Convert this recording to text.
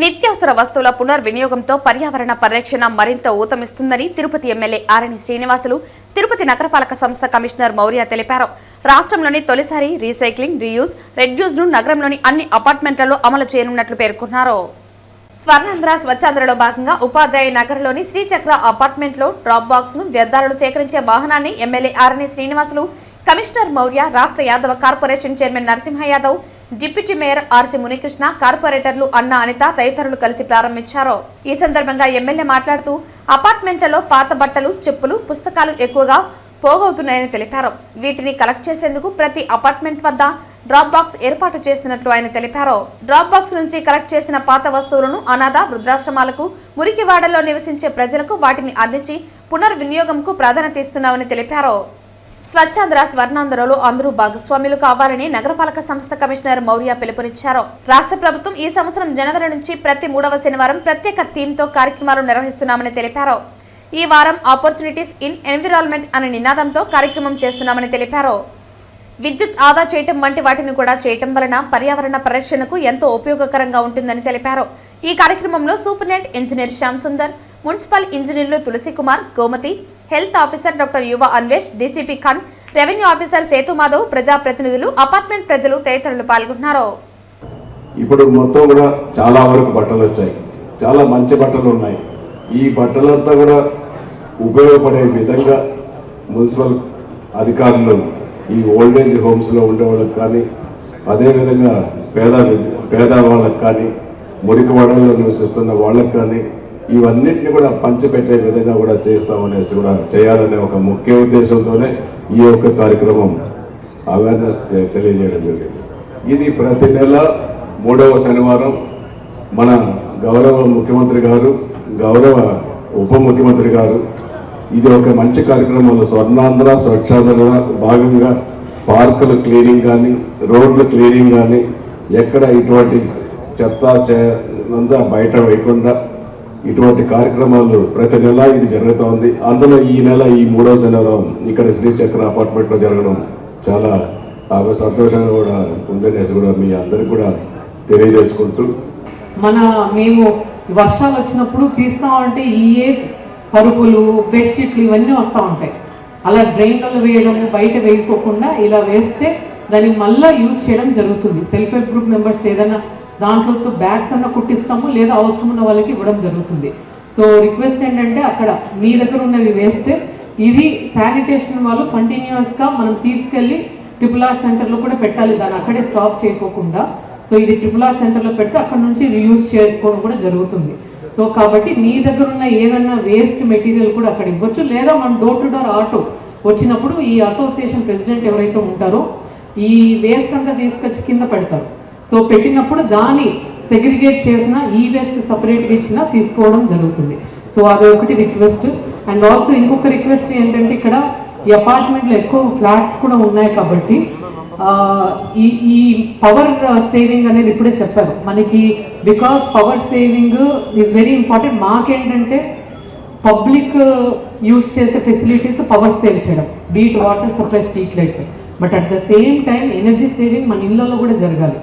నిత్యావసర వస్తువుల పునర్వినియోగంతో పర్యావరణ పరిరక్షణ మరింత ఊతమిస్తుందని తిరుపతి ఎమ్మెల్యే ఆరణి శ్రీనివాసులు తిరుపతి నగరపాలక సంస్థ కమిషనర్ మౌర్య తెలిపారు. రాష్ట్రంలోని తొలిసారి రీసైక్లింగ్ రీయూజ్ రెడ్యూస్ను నగరంలోని అన్ని అపార్ట్మెంట్లలో అమలు చేయనున్నట్లు పేర్కొన్నారు. స్వర్ణాంధ్ర స్వచ్ఛాంధ్రలో భాగంగా ఉపాధ్యాయ నగర్లోని శ్రీచక్ర అపార్ట్మెంట్లో డ్రాప్ బాక్స్ను వ్యర్థాలను సేకరించే వాహనాన్ని ఎమ్మెల్యే ఆరణి శ్రీనివాసులు కమిషనర్ మౌర్య రాష్ట్ర Yadava corporation chairman Narasimha Yadav deputy mayor RC Munikrishna కార్పొరేటర్లు అన్న అనిత తదితరులు కలిసి ప్రారంభించారు. ఈ సందర్భంగా ఎమ్మెల్యే మాట్లాడుతూ అపార్ట్మెంట్లలో పాత బట్టలు చెప్పులు పుస్తకాలు ఎక్కువగా పోగవుతున్నాయని తెలిపారు. వీటిని కలెక్ట్ చేసేందుకు ప్రతి అపార్ట్మెంట్ వద్ద డ్రాప్ బాక్స్ ఏర్పాటు చేసినట్లు ఆయన తెలిపారు. డ్రాప్ బాక్స్ నుంచి కలెక్ట్ చేసిన పాత వస్తువులను అనాథ వృద్ధాశ్రమాలకు మురికివాడలో నివసించే ప్రజలకు వాటిని అందించి పునర్వినియోగంకు ప్రాధాన్యత ఇస్తున్నామని తెలిపారు. స్వచ్ఛాంధ్ర స్వర్ణాంధ్రలో అందరూ భాగస్వాములు కావాలని నగరపాలక సంస్థ కమిషనర్ మౌర్య పిలుపునిచ్చారు. రాష్ట్ర ప్రభుత్వం ఈ సంవత్సరం జనవరి నుంచి ప్రతి మూడవ శనివారం ప్రత్యేక థీమ్తో కార్యక్రమాలు నిర్వహిస్తున్నామని తెలిపారు. ఈ వారం ఆపర్చునిటీస్ ఇన్ ఎన్విరాన్మెంట్ అనే నినాదంతో కార్యక్రమం చేస్తున్నామని తెలిపారు. విద్యుత్ ఆదా చేయటం వంటి వాటిని కూడా చేయటం వలన పర్యావరణ పరిరక్షణకు ఎంతో ఉపయోగకరంగా ఉంటుందని తెలిపారు. ఈ కార్యక్రమంలో superintendent engineer Shyam Sundar municipal ఇంజనీర్లు Tulasi Kumar Gomathi health officer doctor Yuva Anvesh DCP Khan revenue officer Sethu Madhav ప్రజాప్రతినిధులు అపార్ట్మెంట్ ప్రజలు తదితరులు పాల్గొన్నారు. ఇప్పుడు మొత్తం కూడా చాలా వరకు బట్టలు వచ్చాయి. చాలా మంచి బట్టలు ఉన్నాయి. ఈ బట్టలంతా కూడా ఉపయోగపడే విధంగా మున్సిపల్ అధికారులు ఈ ఓల్డేజ్ హోమ్స్లో ఉండే వాళ్ళకి కానీ అదేవిధంగా పేద పేద వాళ్ళకి కానీ మురికి వాడల్లో నివసిస్తున్న వాళ్ళకి కానీ ఇవన్నిటిని కూడా పంచిపెట్టే విధంగా కూడా చేస్తామనేసి కూడా చేయాలనే ఒక ముఖ్య ఉద్దేశంతోనే ఈ యొక్క కార్యక్రమం అవేర్నెస్ తెలియజేయడం జరిగింది. ఇది ప్రతి నెల మూడవ శనివారం మన గౌరవ ముఖ్యమంత్రి గారు గౌరవ ఉప ముఖ్యమంత్రి గారు ఇది ఒక మంచి కార్యక్రమంలో స్వర్ణాంధ్ర స్వచ్ఛాంధ్ర భాగంగా పార్కుల క్లీనింగ్ కానీ రోడ్ల క్లీనింగ్ కానీ ఎక్కడ ఇటువంటి చెత్త చే బయట వేయకుండా ఇటువంటి కార్యక్రమాలు ప్రతి నెల ఇది జరుగుతూ ఉంది అందులో ఈ నెల ఈ మూడవ శనివారం ఇక్కడ శ్రీచక్ర అపార్ట్మెంట్లో జరగడం చాలా బాగా సంతోషంగా కూడా ఉందనేసి కూడా మీ అందరికి కూడా తెలియజేసుకుంటూ. మన మేము వర్షాలు వచ్చినప్పుడు తీస్తామంటే ఈఏ పరుపులు బెడ్షీట్లు ఇవన్నీ వస్తూ ఉంటాయి. అలా డ్రైన్లలో వేయడము బయట వేయకోకుండా ఇలా వేస్తే దాన్ని మళ్ళీ యూజ్ చేయడం జరుగుతుంది. సెల్ఫ్ హెల్ప్ గ్రూప్ మెంబర్స్ ఏదైనా దాంట్లో బ్యాగ్స్ అన్న కుట్టిస్తాము లేదా అవసరం ఉన్న వాళ్ళకి ఇవ్వడం జరుగుతుంది. సో రిక్వెస్ట్ ఏంటంటే అక్కడ మీ దగ్గర ఉన్నవి వేస్తే ఇది శానిటేషన్ వాళ్ళు కంటిన్యూస్గా మనం తీసుకెళ్ళి ట్రిపుల్ ఆర్ సెంటర్లో కూడా పెట్టాలి. దాన్ని అక్కడే స్టాప్ చేయకోకుండా. సో ఇది ట్రిపుల్ ఆర్ సెంటర్లో పెట్టి అక్కడ నుంచి రియూజ్ చేసుకోవడం కూడా జరుగుతుంది. సో కాబట్టి మీ దగ్గర ఉన్న ఏదన్నా వేస్ట్ మెటీరియల్ కూడా అక్కడ ఇవ్వచ్చు. లేదా మనం డోర్ టు డోర్ ఆటో వచ్చినప్పుడు ఈ అసోసియేషన్ ప్రెసిడెంట్ ఎవరైతే ఉంటారో ఈ వేస్ట్ అంతా తీసుకొచ్చి కింద పెడతారు. సో పెట్టినప్పుడు దాన్ని సెగ్రిగేట్ చేసిన ఈ వేస్ట్ సపరేట్గా ఇచ్చినా తీసుకోవడం జరుగుతుంది. సో అది ఒకటి రిక్వెస్ట్ అండ్ ఆల్సో ఇంకొక రిక్వెస్ట్ ఏంటంటే ఇక్కడ ఈ అపార్ట్మెంట్లో ఎక్కువ ఫ్లాట్స్ కూడా ఉన్నాయి కాబట్టి ఈ ఈ పవర్ సేవింగ్ అనేది ఇప్పుడే చెప్పారు మనకి because power saving is very important మాకేంటంటే పబ్లిక్ యూస్ చేసే ఫెసిలిటీస్ పవర్ సేవ్ చేయడం. Be it water supply street lights but at the same time energy saving మన ఇళ్ళలో కూడా జరగాలి.